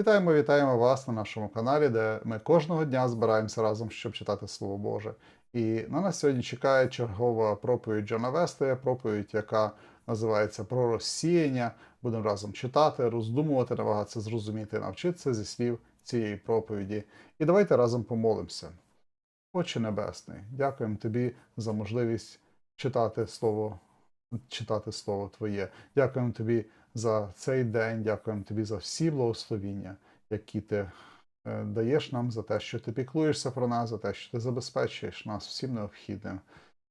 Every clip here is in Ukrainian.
Вітаємо, вітаємо вас на нашому каналі, де ми кожного дня збираємося разом, щоб читати Слово Боже. І на нас сьогодні чекає чергова проповідь Джона Вестея, проповідь, яка називається Про розсіяння. Будемо разом читати, роздумувати, намагатися зрозуміти, навчитися зі слів цієї проповіді. І давайте разом помолимося. Отче Небесний, дякуємо Тобі за можливість читати Слово, читати Слово Твоє. Дякуємо Тобі за цей день, дякуємо Тобі за всі благословіння, які Ти е, даєш нам, за те, що ти піклуєшся про нас, за те, що ти забезпечуєш нас всім необхідним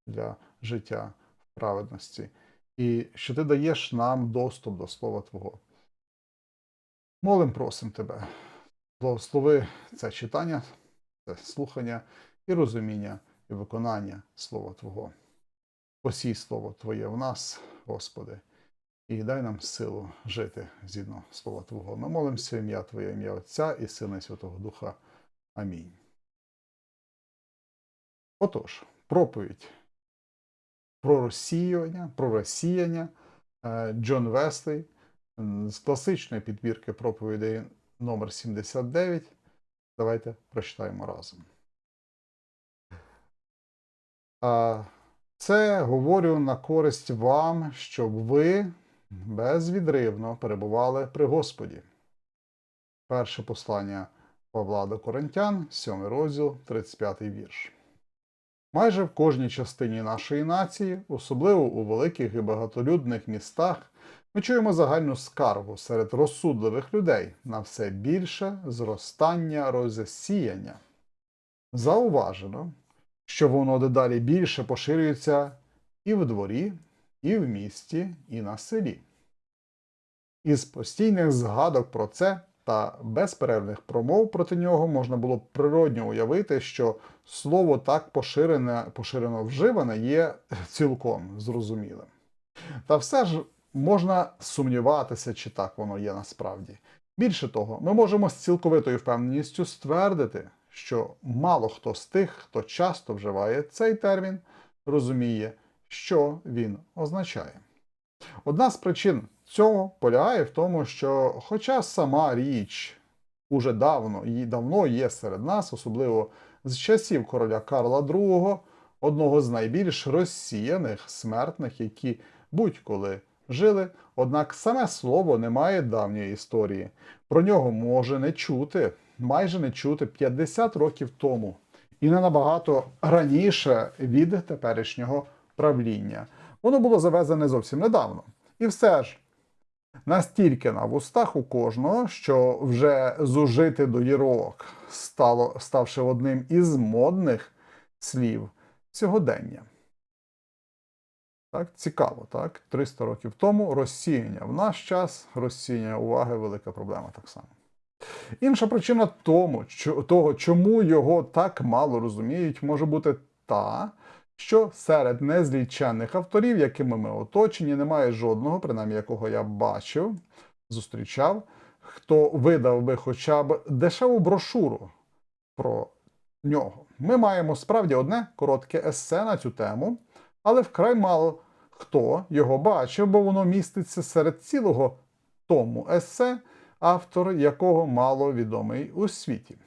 для життя в праведності, і що ти даєш нам доступ до Слова Твого. Молим, просим Тебе, благослови це читання, це слухання і розуміння, і виконання Слова Твого. Посій Слово Твоє в нас, Господи, і дай нам силу жити згідно Слова Твого. Ми молимося ім'я Твоє, ім'я Отця і Сина і Святого Духа. Амінь. Отож, проповідь про розсіювання, про розсіяння е, Джон Веслey з класичної підбірки проповідей номер 79. Давайте прочитаємо разом. Це говорю на користь вам, щоб ви безвідривно перебували при Господі. Перше послання Павла до Коринтян, 7 розділ, 35 вірш. Майже в кожній частині нашої нації, особливо у великих і багатолюдних містах, ми чуємо загальну скаргу серед розсудливих людей на все більше зростання розсіяння. Зауважено, що воно дедалі більше поширюється і в дворі, і в місті, і на селі. Із постійних згадок про це та безперервних промов проти нього можна було природньо уявити, що слово так поширене, поширено вживане є цілком зрозумілим. Та все ж можна сумніватися, чи так воно є насправді. Більше того, ми можемо з цілковитою впевненістю ствердити, що мало хто з тих, хто часто вживає цей термін, розуміє, що він означає. Одна з причин цього полягає в тому, що, хоча сама річ уже давно і давно є серед нас, особливо з часів короля Карла II, одного з найбільш розсіяних смертних, які будь-коли жили, однак саме слово не має давньої історії. Про нього може не чути, майже не чути 50 років тому, і не набагато раніше від теперішнього правління. Воно було завезене зовсім недавно. І все ж, настільки на вустах у кожного, що вже зужити до єрок стало, ставши одним із модних слів сьогодення. Так, цікаво, так? 300 років тому розсіяння. В наш час розсіяння уваги велика проблема так само. Інша причина тому, того, чому його так мало розуміють, може бути та, що серед незліченних авторів, якими ми оточені, немає жодного, принаймні якого я бачив, зустрічав, хто видав би хоча б дешеву брошуру про нього. Ми маємо справді одне коротке есе на цю тему, але вкрай мало хто його бачив, бо воно міститься серед цілого тому есе, автор якого мало відомий у світі.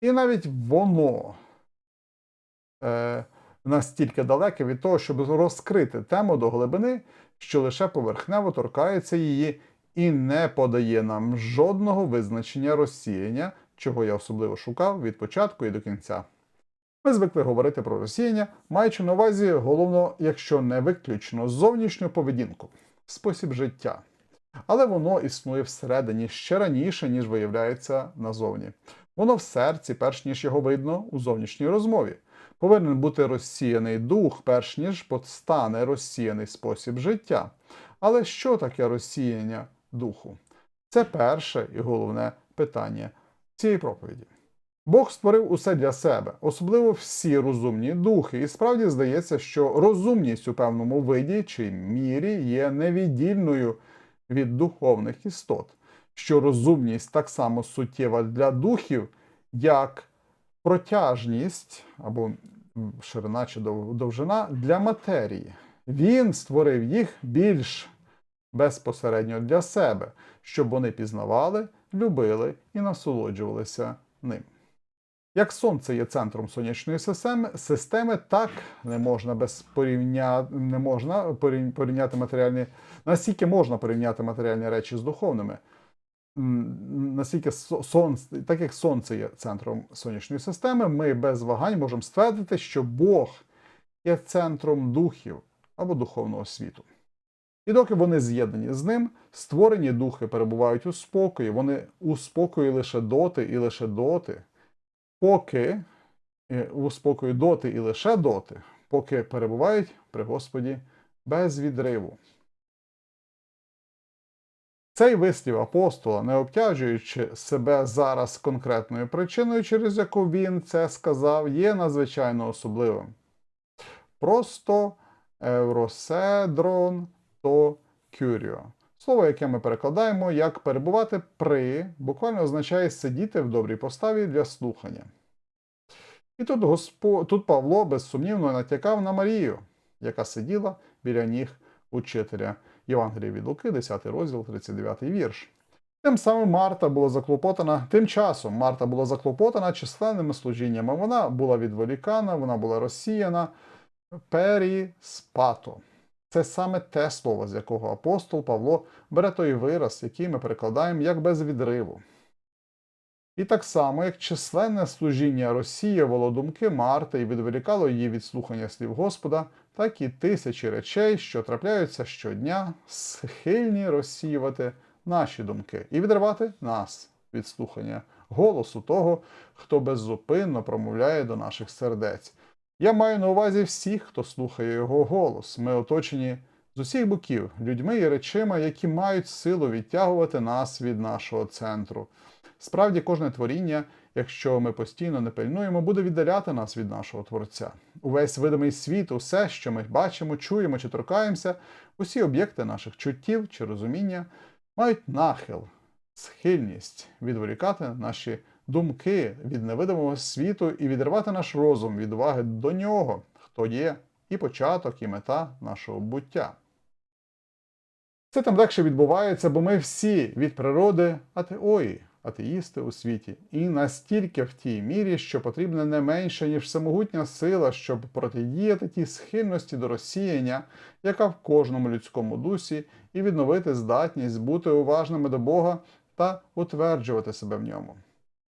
І навіть воно е, настільки далеке від того, щоб розкрити тему до глибини, що лише поверхнево торкається її і не подає нам жодного визначення розсіяння, чого я особливо шукав від початку і до кінця. Ми звикли говорити про розсіяння, маючи на увазі головно, якщо не виключно зовнішню поведінку, спосіб життя. Але воно існує всередині ще раніше, ніж виявляється назовні. Воно в серці, перш ніж його видно у зовнішній розмові. Повинен бути розсіяний дух, перш ніж постане розсіяний спосіб життя. Але що таке розсіяння духу? Це перше і головне питання цієї проповіді. Бог створив усе для себе, особливо всі розумні духи, і справді здається, що розумність у певному виді чи мірі є невіддільною від духовних істот, що розумність так само суттєва для духів, як протяжність або ширина чи довжина для матерії. Він створив їх більш безпосередньо для себе, щоб вони пізнавали, любили і насолоджувалися ним. Як сонце є центром сонячної системи, системи так не можна без порівня... не можна порівняти матеріальні, настільки можна порівняти матеріальні речі з духовними. Наскільки со- сонце, так як сонце є центром сонячної системи, ми без вагань можемо ствердити, що Бог є центром духів або духовного світу. І доки вони з'єднані з ним, створені духи перебувають у спокої, вони у спокої лише доти і лише доти, поки е, у спокої доти і лише доти, поки перебувають при Господі без відриву. Цей вислів апостола, не обтяжуючи себе зараз конкретною причиною, через яку він це сказав, є надзвичайно особливим. Просто евроседрон то кюріо. Слово, яке ми перекладаємо як перебувати при, буквально означає сидіти в добрій поставі для слухання. І тут, Госпо... тут Павло безсумнівно натякав на Марію, яка сиділа біля ніг учителя Євангелія від Луки, 10 розділ, 39 вірш. Тим самим Марта була заклопотана, тим часом Марта була заклопотана численними служіннями. Вона була відволікана, вона була розсіяна. Періспато. Це саме те слово, з якого апостол Павло бере той вираз, який ми перекладаємо як без відриву. І так само, як численне служіння розсіювало думки Марти і відволікало її від слухання слів Господа, так і тисячі речей, що трапляються щодня, схильні розсіювати наші думки і відривати нас від слухання голосу того, хто беззупинно промовляє до наших сердець. Я маю на увазі всіх, хто слухає його голос. Ми оточені з усіх боків людьми і речима, які мають силу відтягувати нас від нашого центру. Справді, кожне творіння, якщо ми постійно не пильнуємо, буде віддаляти нас від нашого Творця. Увесь видимий світ, усе, що ми бачимо, чуємо чи торкаємося, усі об'єкти наших чуттів чи розуміння мають нахил, схильність відволікати наші думки від невидимого світу і відривати наш розум від уваги до нього, хто є і початок, і мета нашого буття. Це там легше відбувається, бо ми всі від природи атеої, атеїсти у світі, і настільки в тій мірі, що потрібна не менше, ніж самогутня сила, щоб протидіяти тій схильності до розсіяння, яка в кожному людському дусі, і відновити здатність бути уважними до Бога та утверджувати себе в ньому.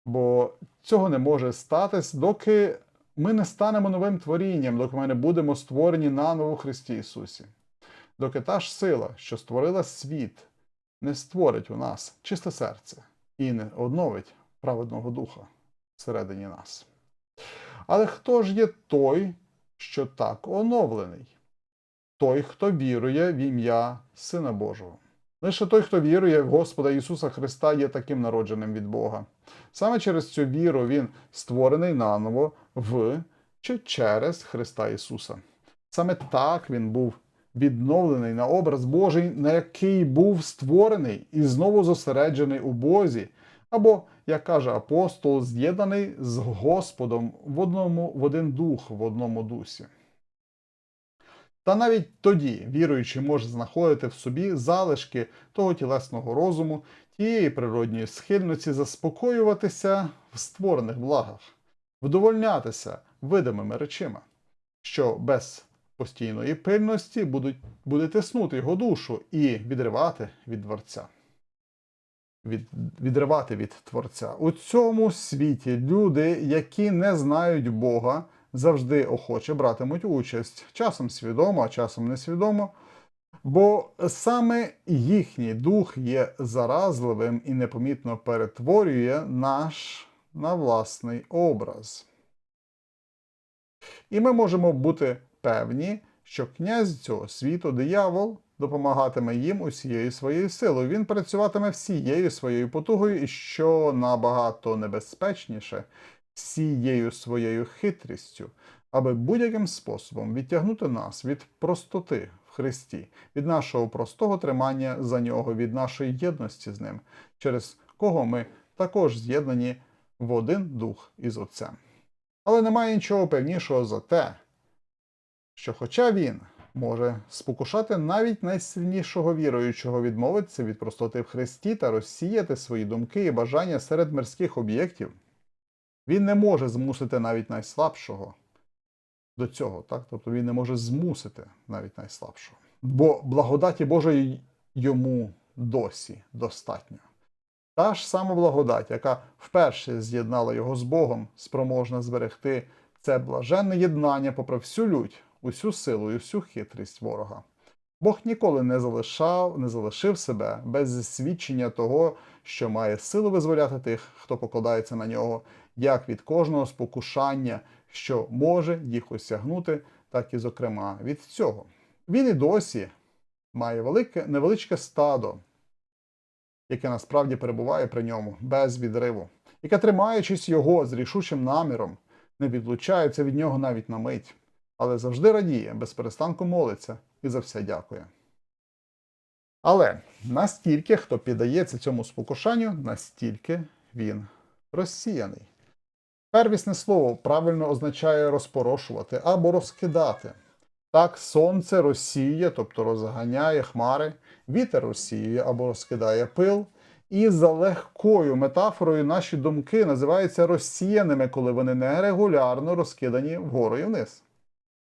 Бо цього не може статись, доки ми не станемо новим творінням, доки ми не будемо створені наново у Христі Ісусі. Доки та ж сила, що створила світ, не створить у нас чисте серце і не одновить праведного духа всередині нас. Але хто ж є той, що так оновлений? Той, хто вірує в ім'я Сина Божого. Лише той, хто вірує в Господа Ісуса Христа, є таким народженим від Бога. Саме через цю віру Він створений наново в чи через Христа Ісуса. Саме так Він був відновлений на образ Божий, на який був створений і знову зосереджений у Бозі, або, як каже апостол, з'єднаний з Господом в одному в один дух, в одному дусі. Та навіть тоді віруючий може знаходити в собі залишки того тілесного розуму, тієї природньої схильності заспокоюватися в створених благах, вдовольнятися видимими речима, що без постійної пильності будуть, буде тиснути його душу і відривати від Творця. Від, відривати від Творця. У цьому світі люди, які не знають Бога, завжди охоче братимуть участь, часом свідомо, а часом несвідомо, бо саме їхній дух є заразливим і непомітно перетворює наш на власний образ. І ми можемо бути певні, що князь цього світу, диявол, допомагатиме їм усією своєю силою. Він працюватиме всією своєю потугою, і що набагато небезпечніше, всією своєю хитрістю, аби будь-яким способом відтягнути нас від простоти в Христі, від нашого простого тримання за нього, від нашої єдності з ним, через кого ми також з'єднані в один дух із Отцем. Але немає нічого певнішого за те, що хоча він може спокушати навіть найсильнішого віруючого відмовитися від простоти в Христі та розсіяти свої думки і бажання серед мирських об'єктів. Він не може змусити навіть найслабшого до цього, так? Тобто він не може змусити навіть найслабшого. Бо благодаті Божої йому досі достатньо. Та ж сама благодать, яка вперше з'єднала його з Богом, спроможна зберегти це блаженне єднання попри всю лють, усю силу і всю хитрість ворога. Бог ніколи не залишав, не залишив себе без свідчення того, що має силу визволяти тих, хто покладається на нього, як від кожного спокушання, що може їх осягнути, так і, зокрема, від цього. Він і досі має велике, невеличке стадо, яке насправді перебуває при ньому без відриву, яке, тримаючись його з рішучим наміром, не відлучається від нього навіть на мить, але завжди радіє, без перестанку молиться і за все дякує. Але настільки, хто піддається цьому спокушанню, настільки він розсіяний. Первісне слово правильно означає розпорошувати або розкидати. Так, сонце розсіє, тобто розганяє хмари, вітер розсіює або розкидає пил. І за легкою метафорою наші думки називаються розсіяними, коли вони нерегулярно розкидані вгору і вниз.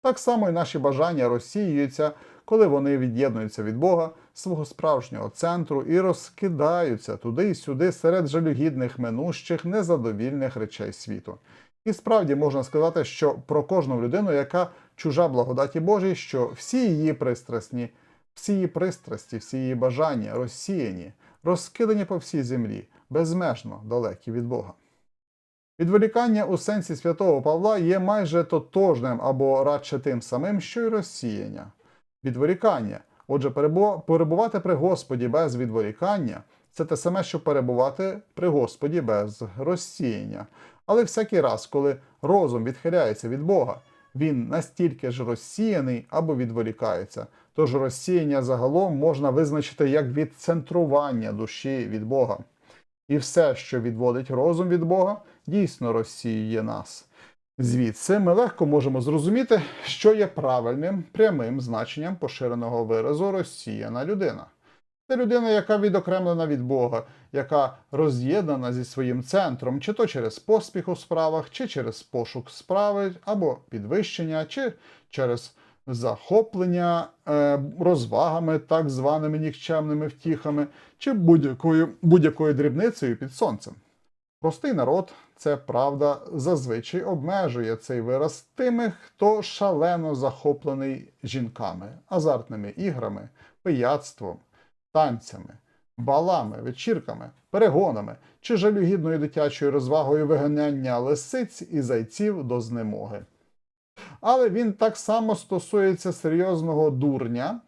Так само і наші бажання розсіюються, коли вони від'єднуються від Бога, свого справжнього центру і розкидаються туди й сюди серед жалюгідних минущих, незадовільних речей світу. І справді можна сказати, що про кожну людину, яка чужа благодаті Божій, що всі її пристрасні, всі її пристрасті, всі її бажання розсіяні, розкидані по всій землі, безмежно далекі від Бога. Відволікання у сенсі святого Павла є майже тотожним або радше тим самим, що й розсіяння. Відволікання. Отже, перебувати при Господі без відволікання це те саме, що перебувати при Господі без розсіяння. Але всякий раз, коли розум відхиляється від Бога, він настільки ж розсіяний або відволікається. Тож розсіяння загалом можна визначити як відцентрування душі від Бога. І все, що відводить розум від Бога, дійсно розсіює нас. Звідси ми легко можемо зрозуміти, що є правильним прямим значенням поширеного виразу розсіяна людина. Це людина, яка відокремлена від Бога, яка роз'єднана зі своїм центром, чи то через поспіх у справах, чи через пошук справи, або підвищення, чи через захоплення е, розвагами, так званими нікчемними втіхами, чи будь-якою будь-якою дрібницею під сонцем. Простий народ, це правда, зазвичай обмежує цей вираз тими, хто шалено захоплений жінками, азартними іграми, пияцтвом, танцями, балами, вечірками, перегонами чи жалюгідною дитячою розвагою виганяння лисиць і зайців до знемоги. Але він так само стосується серйозного дурня,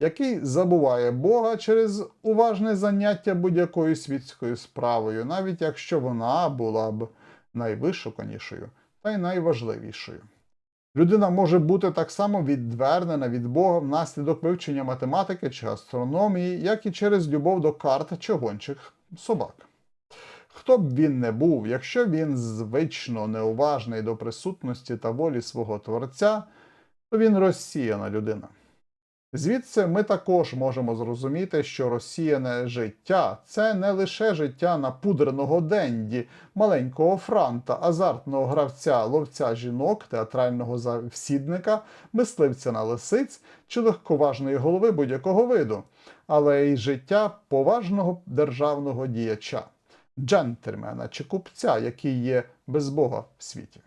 який забуває Бога через уважне заняття будь-якою світською справою, навіть якщо вона була б найвишуканішою та й найважливішою. Людина може бути так само відвернена від Бога внаслідок вивчення математики чи астрономії, як і через любов до карт чи гончих собак. Хто б він не був, якщо він звично неуважний до присутності та волі свого Творця, то він розсіяна людина. Звідси ми також можемо зрозуміти, що розсіяне життя це не лише життя напудреного денді, маленького франта, азартного гравця, ловця жінок, театрального завсідника, мисливця на лисиць чи легковажної голови будь-якого виду, але й життя поважного державного діяча, джентльмена чи купця, який є без Бога в світі.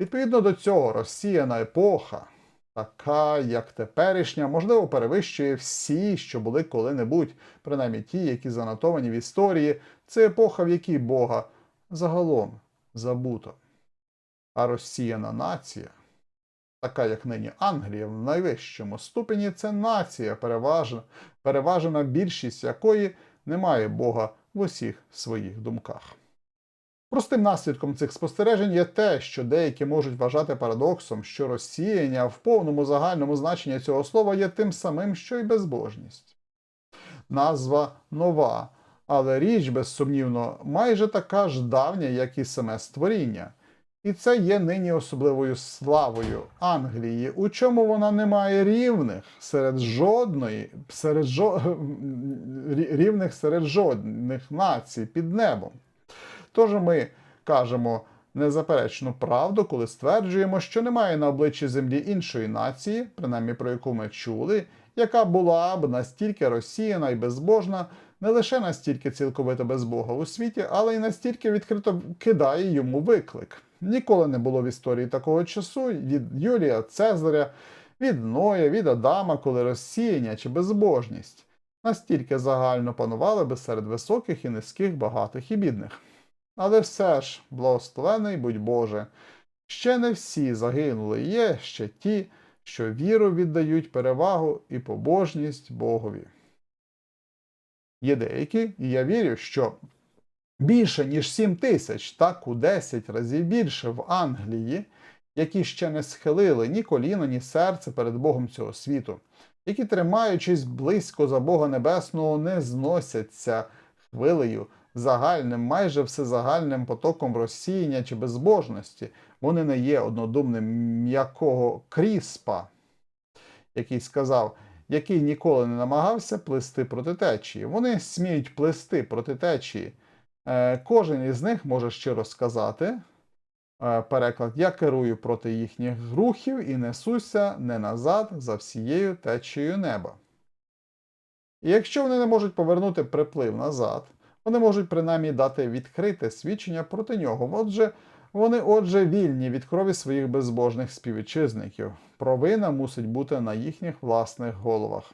Відповідно до цього розсіяна епоха така, як теперішня, можливо, перевищує всі, що були коли-небудь, принаймні ті, які занотовані в історії, це епоха, в якій Бога загалом забуто. А розсіяна нація, така як нині Англія, в найвищому ступені, це нація, переважна, переважена більшість якої не має Бога в усіх своїх думках. Простим наслідком цих спостережень є те, що деякі можуть вважати парадоксом, що розсіяння в повному загальному значенні цього слова є тим самим, що й безбожність. Назва нова, але річ, безсумнівно, майже така ж давня, як і саме створіння. І це є нині особливою славою Англії, у чому вона не має рівних серед жодної, серед жо... рівних серед жодних націй під небом. Тож ми кажемо незаперечну правду, коли стверджуємо, що немає на обличчі землі іншої нації, принаймні про яку ми чули, яка була б настільки розсіяна і безбожна, не лише настільки цілковито без Бога у світі, але й настільки відкрито кидає йому виклик. Ніколи не було в історії такого часу від Юлія Цезаря, від Ноя, від Адама, коли розсіяння чи безбожність настільки загально панували би серед високих і низьких, багатих і бідних. Але все ж, благословений будь Боже, ще не всі загинули, є ще ті, що віру віддають перевагу і побожність Богові. Є деякі, і я вірю, що більше ніж 7 тисяч, так у 10 разів більше в Англії, які ще не схилили ні коліно, ні серце перед Богом цього світу, які, тримаючись близько за Бога Небесного, не зносяться хвилею, загальним, майже всезагальним потоком розсіяння чи безбожності. Вони не є однодумним м'якого кріспа, який сказав, який ніколи не намагався плисти проти течії. Вони сміють плисти проти течії. Е, Кожен із них може щиро сказати. е, Переклад Я керую проти їхніх рухів і несуся не назад за всією течією неба. І якщо вони не можуть повернути приплив назад, вони можуть принаймні дати відкрите свідчення проти нього. Отже, вони, отже, вільні від крові своїх безбожних співвітчизників. Провина мусить бути на їхніх власних головах.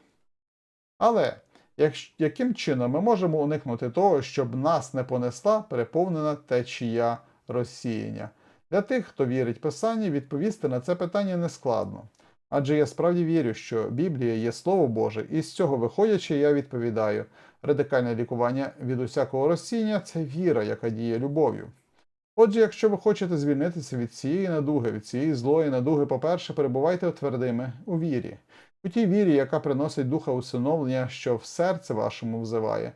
Але якщ- яким чином ми можемо уникнути того, щоб нас не понесла переповнена течія розсіяння? Для тих, хто вірить Писанню, відповісти на це питання нескладно. Адже я справді вірю, що Біблія є Слово Боже, і з цього виходячи, я відповідаю: радикальне лікування від усякого розсіння це віра, яка діє любов'ю. Отже, якщо ви хочете звільнитися від цієї недуги, від цієї злої недуги, по-перше, перебувайте твердими у вірі, у тій вірі, яка приносить духа усиновлення, що в серце вашому взиває.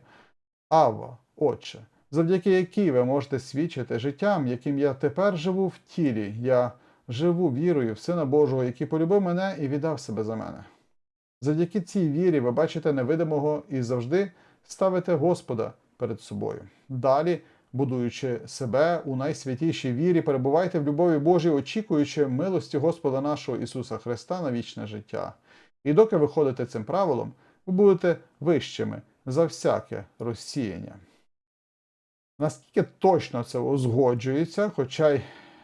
Авва, Отче, завдяки якій ви можете свідчити життям, яким я тепер живу в тілі, я живу вірою в Сина Божого, який полюбив мене і віддав себе за мене. Завдяки цій вірі ви бачите невидимого і завжди ставите Господа перед собою. Далі, будуючи себе у найсвятішій вірі, перебувайте в любові Божій, очікуючи милості Господа нашого Ісуса Христа на вічне життя. І доки ви ходите цим правилом, ви будете вищими за всяке розсіяння. Наскільки точно це узгоджується, хоча й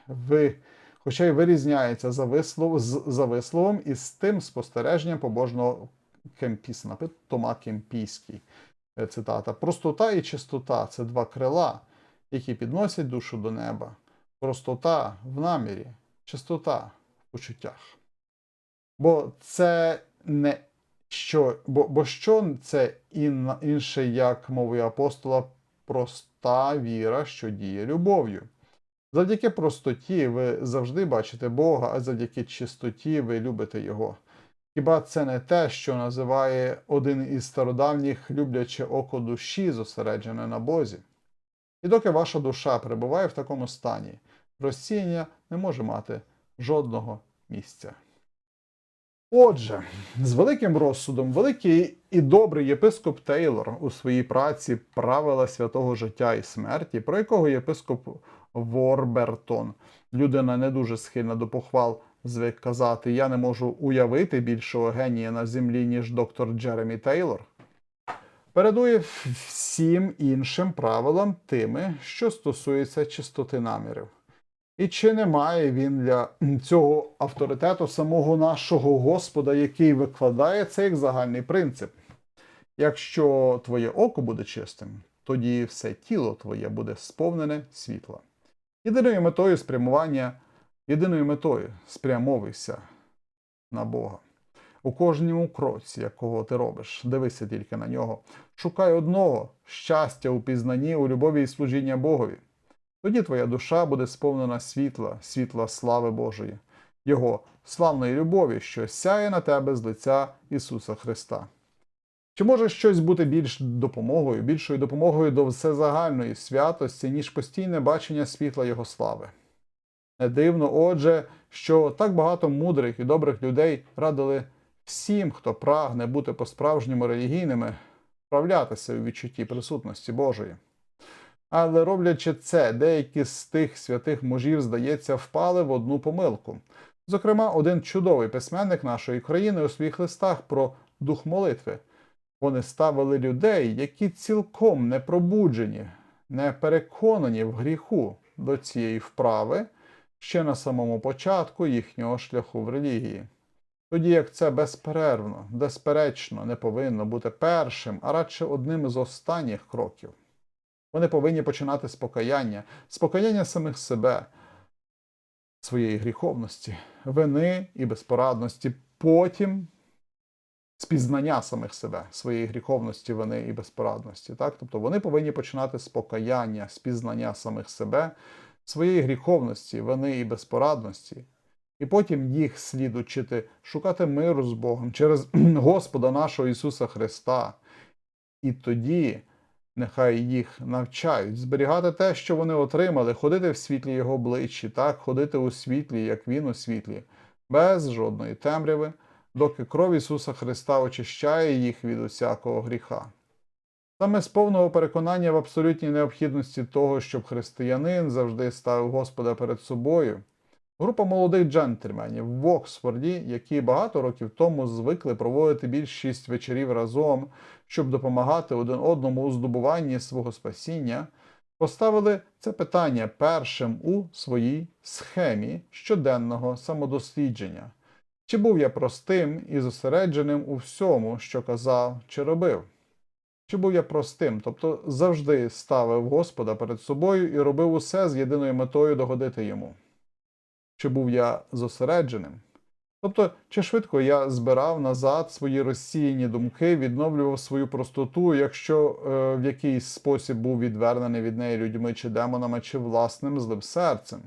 ви хоча й вирізняється за, вислов, з- за висловом і з тим спостереженням побожного Кемпісона, Тома Кемпійський. Е, Цитата: Простота і чистота це два крила, які підносять душу до неба. Простота в намірі, чистота в почуттях. Бо це не що, бо, бо що це ін, інше, як мовою апостола, проста віра, що діє любов'ю. Завдяки простоті ви завжди бачите Бога, а завдяки чистоті ви любите Його. Хіба це не те, що називає один із стародавніх любляче око душі, зосереджене на Бозі? І доки ваша душа перебуває в такому стані, розсіяння не може мати жодного місця. Отже, з великим розсудом, великий і добрий єпископ Тейлор у своїй праці Правила святого життя і смерті, про якого єпископ Ворбертон, людина не дуже схильна до похвал, звик казати: Я не можу уявити більшого генія на землі, ніж доктор Джеремі Тейлор. Передує всім іншим правилам тими, що стосуються чистоти намірів. І чи не має він для цього авторитету самого нашого Господа, який викладає це як загальний принцип? Якщо твоє око буде чистим, тоді все тіло твоє буде сповнене світла. Єдиною метою спрямування, єдиною метою спрямовуйся на Бога. У кожному кроці, якого ти робиш, дивися тільки на нього. Шукай одного щастя у пізнанні, у любові і служіння Богові. Тоді твоя душа буде сповнена світла, світла слави Божої, Його славної любові, що сяє на тебе з лиця Ісуса Христа. Чи може щось бути більш допомогою, більшою допомогою до всезагальної святості, ніж постійне бачення світла Його слави? Не дивно, отже, що так багато мудрих і добрих людей радили всім, хто прагне бути по-справжньому релігійними, вправлятися у відчутті присутності Божої. Але роблячи це, деякі з тих святих мужів, здається, впали в одну помилку. Зокрема, один чудовий письменник нашої країни у своїх листах про дух молитви. Вони ставили людей, які цілком не пробуджені, не переконані в гріху до цієї вправи ще на самому початку їхнього шляху в релігії. Тоді як це безперервно, безперечно не повинно бути першим, а радше одним із останніх кроків. Вони повинні починати з покаяння, з покаяння самих себе, своєї гріховності, вини і безпорадності, потім з пізнання самих себе, своєї гріховності, вини і безпорадності. Так? Тобто вони повинні починати з покаяння, з пізнання самих себе, своєї гріховності, вини і безпорадності. І потім їх слід учити шукати миру з Богом через Господа нашого Ісуса Христа. І тоді нехай їх навчають зберігати те, що вони отримали, ходити в світлі Його обличчі, так, ходити у світлі, як Він у світлі, без жодної темряви, доки кров Ісуса Христа очищає їх від усякого гріха. Саме з повного переконання в абсолютній необхідності того, щоб християнин завжди ставив Господа перед собою. Група молодих джентльменів в Оксфорді, які багато років тому звикли проводити більшість вечорів разом, щоб допомагати один одному у здобуванні свого спасіння, поставили це питання першим у своїй схемі щоденного самодослідження. Чи був я простим і зосередженим у всьому, що казав чи робив? Чи був я простим, тобто завжди ставив Господа перед собою і робив усе з єдиною метою догодити йому? Чи був я зосередженим? Тобто, чи швидко я збирав назад свої розсіяні думки, відновлював свою простоту, якщо е, в якийсь спосіб був відвернений від неї людьми чи демонами, чи власним злим серцем?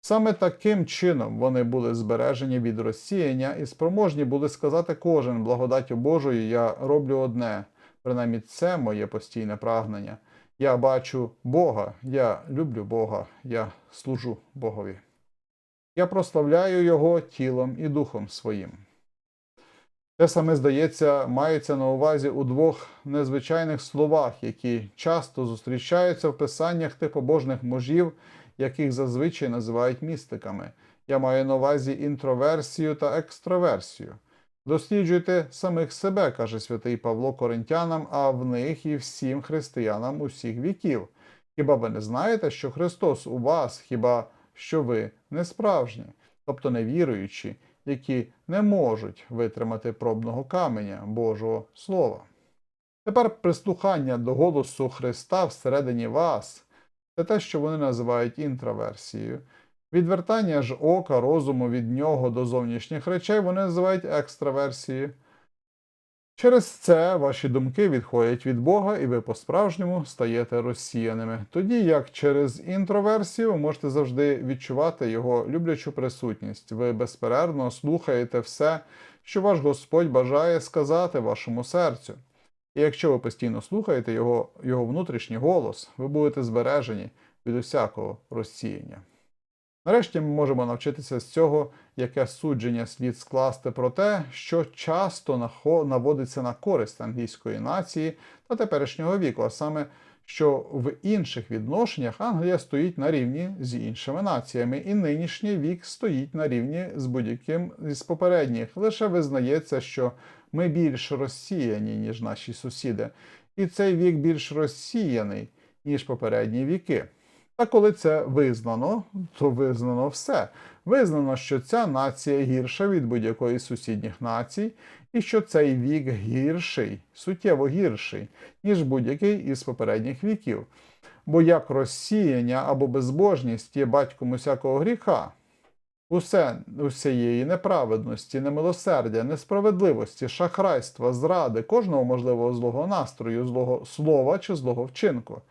Саме таким чином вони були збережені від розсіяння і спроможні були сказати кожен благодаттю Божою я роблю одне, принаймні це моє постійне прагнення. Я бачу Бога, я люблю Бога, я служу Богові. Я прославляю Його тілом і духом своїм. Те саме, здається, мається на увазі у двох незвичайних словах, які часто зустрічаються в писаннях тих побожних мужів, яких зазвичай називають містиками. Я маю на увазі інтроверсію та екстраверсію. Досліджуйте самих себе, каже святий Павло Коринтянам, а в них і всім християнам усіх віків. Хіба ви не знаєте, що Христос у вас, хіба що ви не справжні, тобто невіруючі, які не можуть витримати пробного каменя Божого Слова. Тепер прислухання до голосу Христа всередині вас це те, що вони називають інтроверсією. Відвертання ж ока, розуму від нього до зовнішніх речей вони називають екстраверсією. Через це ваші думки відходять від Бога, і ви по-справжньому стаєте розсіяними. Тоді як через інтроверсію ви можете завжди відчувати його люблячу присутність. Ви безперервно слухаєте все, що ваш Господь бажає сказати вашому серцю. І якщо ви постійно слухаєте його, його внутрішній голос, ви будете збережені від усякого розсіяння. Нарешті ми можемо навчитися з цього, яке судження слід скласти про те, що часто наводиться на користь англійської нації та теперішнього віку, а саме, що в інших відношеннях Англія стоїть на рівні з іншими націями, і нинішній вік стоїть на рівні з будь-яким із попередніх. Лише визнається, що ми більш розсіяні, ніж наші сусіди, і цей вік більш розсіяний, ніж попередні віки. А коли це визнано, то визнано все. Визнано, що ця нація гірша від будь-якої з сусідніх націй, і що цей вік гірший, суттєво гірший, ніж будь-який із попередніх віків. Бо як розсіяння або безбожність є батьком усякого гріха, усе усієї неправедності, немилосердя, несправедливості, шахрайства, зради, кожного можливого злого настрою, злого слова чи злого вчинку.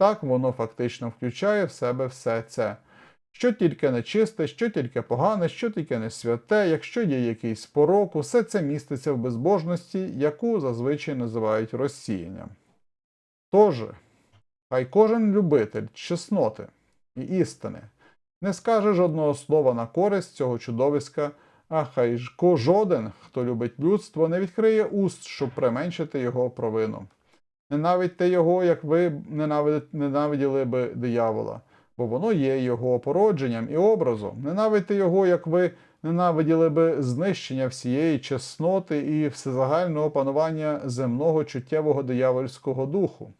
Так воно фактично включає в себе все це. Що тільки нечисте, що тільки погане, що тільки не святе, якщо є якийсь порок, усе це міститься в безбожності, яку зазвичай називають розсіянням. Тож, хай кожен любитель чесноти і істини не скаже жодного слова на користь цього чудовиська, а хай жоден, хто любить людство, не відкриє уст, щоб применшити його провину. Ненавидьте його, як ви ненавид- ненавиділи би диявола, бо воно є його породженням і образом. Ненавидьте його, як ви ненавиділи би знищення всієї чесноти і всезагального панування земного чуттєвого диявольського духу.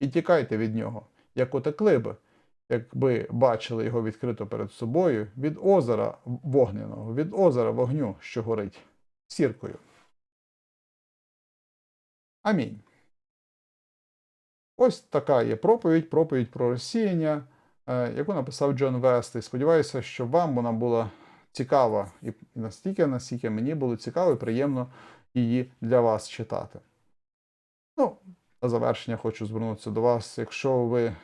І тікайте від нього, як утекли би, якби бачили його відкрито перед собою від озера вогняного, від озера вогню, що горить сіркою. Амінь. Ось така є проповідь, проповідь про розсіяння, е, яку написав Джон Вест. І сподіваюся, що вам вона була цікава і настільки, настільки мені було цікаво і приємно її для вас читати. Ну, на завершення хочу звернутися до вас. Якщо ви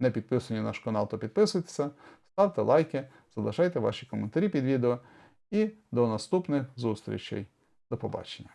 не підписані на наш канал, то підписуйтеся, ставте лайки, залишайте ваші коментарі під відео і до наступних зустрічей. До побачення.